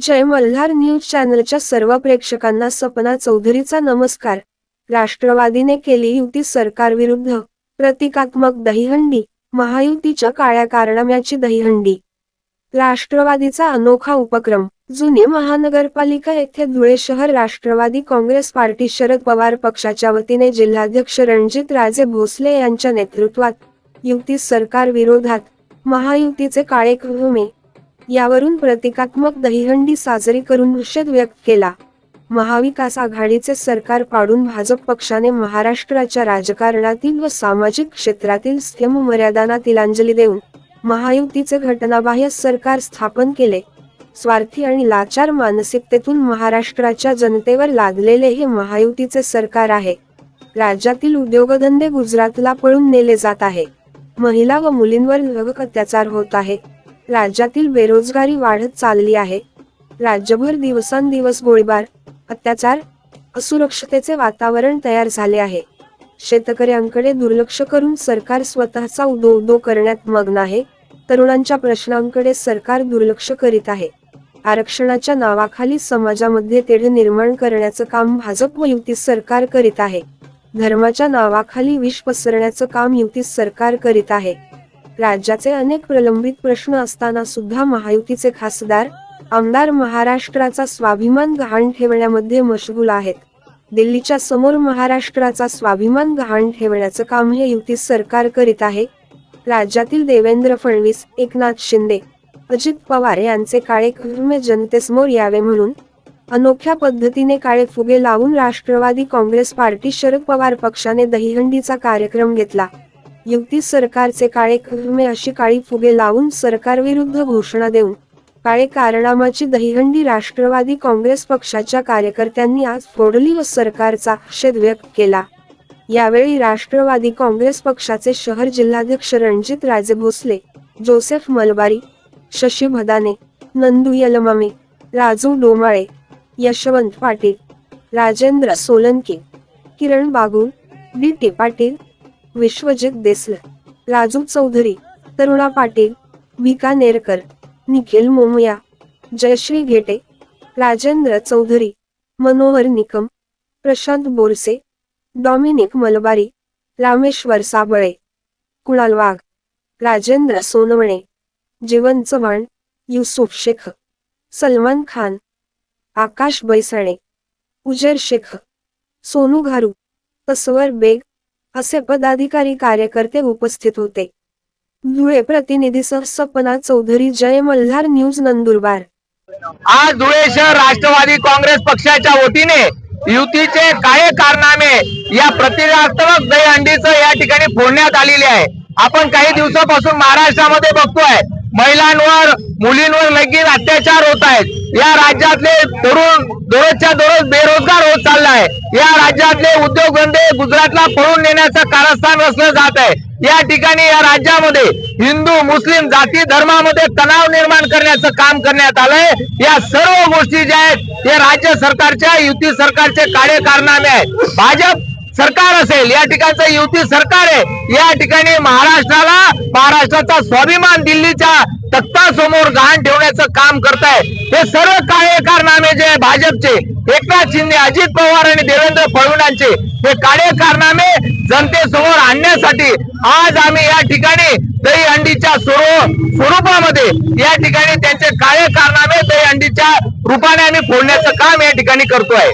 जय Malhar news चॅनलच्या सर्व प्रेक्षकांना सपना चौधरीचा नमस्कार. राष्ट्रवादीने केली युती सरकारविरुद्ध प्रतिकात्मक दहीहंडी महायुतीच्या काळ्या कारणाम्याची दहीहंडी. राष्ट्रवादीचा अनोखा उपक्रम जुने महानगरपालिका येथे धुळे शहर राष्ट्रवादी काँग्रेस पार्टी शरद पवार पक्षाच्या वतीने जिल्हाध्यक्ष रणजित राजे भोसले यांच्या नेतृत्वात युती सरकार विरोधात महायुतीचे काळे कृमे यावरून प्रतिकात्मक दहीहंडी साजरी करून निषेध व्यक्त केला. महाविकास आघाडीचे सरकार पाडून भाजप पक्षाने महाराष्ट्राच्या राजकारणातील व सामाजिक क्षेत्रातील स्यम मर्यादांना तिलांजली देऊन महायुतीचे घटनाबाह्य सरकार स्थापन केले. स्वार्थी आणि लाचार मानसिकतेतून महाराष्ट्राच्या जनतेवर लादलेले हे महायुतीचे सरकार आहे. राज्यातील उद्योगधंदे गुजरातला पळून नेले जात आहे. महिला व मुलींवर अत्याचार होत आहे. राज्यातील बेरोजगारी वाढत चालली आहे. राज्यभर दिवसांदिवस गोळीबार अत्याचार असुरक्षतेचे वातावरण तयार झाले आहे. शेतकऱ्यांकडे दुर्लक्ष करून सरकार स्वतःचा उदो उदो करण्यात मग्न आहे. तरुणांच्या प्रश्नांकडे सरकार दुर्लक्ष करीत आहे. आरक्षणाच्या नावाखाली समाजामध्ये तेढ निर्माण करण्याचं काम भाजप व युती सरकार करीत आहे. धर्माच्या नावाखाली विष पसरण्याचं काम युती सरकार करीत आहे. राज्याचे अनेक प्रलंबित प्रश्न असताना सुद्धा महायुतीचे खासदार आमदार महाराष्ट्राचा स्वाभिमान गहाण ठेवण्यामध्ये मशगूल आहेत. दिल्लीच्या समोर महाराष्ट्राचा स्वाभिमान गहाण ठेवण्याचं काम हे युती सरकार करीत आहे. राज्यातील देवेंद्र फडणवीस एकनाथ शिंदे अजित पवार यांचे काळे कर्मे जनतेसमोर यावे म्हणून अनोख्या पद्धतीने काळे फुगे लावून राष्ट्रवादी काँग्रेस पार्टी शरद पवार पक्षाने दहीहंडीचा कार्यक्रम घेतला. युती सरकारचे काळे कर्मे अशी काळी फुगे लावून सरकारविरुद्ध घोषणा देऊन काळे कारणामाची दहीहंडी राष्ट्रवादी काँग्रेस पक्षाच्या कार्यकर्त्यांनी आज फोडली व सरकारचा आक्षेप व्यक्त केला. यावेळी राष्ट्रवादी काँग्रेस पक्षाचे शहर जिल्हाध्यक्ष Ranjit Raje Bhosale Joseph Malbari Shashi Bhadane Nandu Yalmame Raju Domale Yashwant Patil Rajendra Solanke Kiran Bagul D T Patil Vishwajit Desal Raju Chaudhari Taruna Patil Vika Nerkar Nikhil Momaya Jayashree Ghete Rajendra Chaudhari Manohar Nikam Prashant Borse Dominic Malbari Rameshwar Sable Kunal Wagh Rajendra Sonawane Jeevan Chavan Yusuf Shaikh Salman Khan Akash Baisane Ujer Shaikh Sonu Gharu Tasawar Beg असे पदाधिकारी कार्यकर्ते उपस्थित होते. धुळे प्रतिनिधी Sapna Chaudhari Jai Malhar news Nandurbar. आज धुळे शहर राष्ट्रवादी काँग्रेस पक्षाच्या वतीने युतीचे काय कारनामे या प्रतिकात्मक दहीहंडीच या ठिकाणी फोडण्यात आलेले आहे. आपण काही दिवसापासून महाराष्ट्रामध्ये बघतोय. महिलांवर मुलींवर लगेच अत्याचार होत आहेत. या राज्यातले तरुण दररोजच्या दररोज बेरोजगार झालेला आहे. या राज्यातले उद्योगधंदे गुजरातला पळून नेण्याचं कारस्थान रचलं जात आहे. या ठिकाणी या राज्यामध्ये हिंदू मुस्लिम जाती धर्मामध्ये तणाव निर्माण करण्याचं काम करण्यात आलंय. या सर्व गोष्टी ज्या आहेत हे राज्य सरकारच्या युती सरकारचे काळे कारनामे आहेत. भाजप सरकार असेल या ठिकाणचं युती सरकार आहे. या ठिकाणी महाराष्ट्राला महाराष्ट्राचा स्वाभिमान दिल्लीच्या तख्तासमोर गहाण ठेवण्याचं काम करताय. हे सर्व काळे कारनामे जे भाजपचे एकनाथ शिंदे अजित पवार आणि देवेंद्र फडणवीसांचे हे काळे कारनामे जनतेसमोर आणण्यासाठी आज आम्ही या ठिकाणी दहीहंडीच्या स्वरू स्वरूपामध्ये या ठिकाणी त्यांचे काळे कारनामे दहीहंडीच्या रूपाने आम्ही फोडण्याचं काम या ठिकाणी करतोय.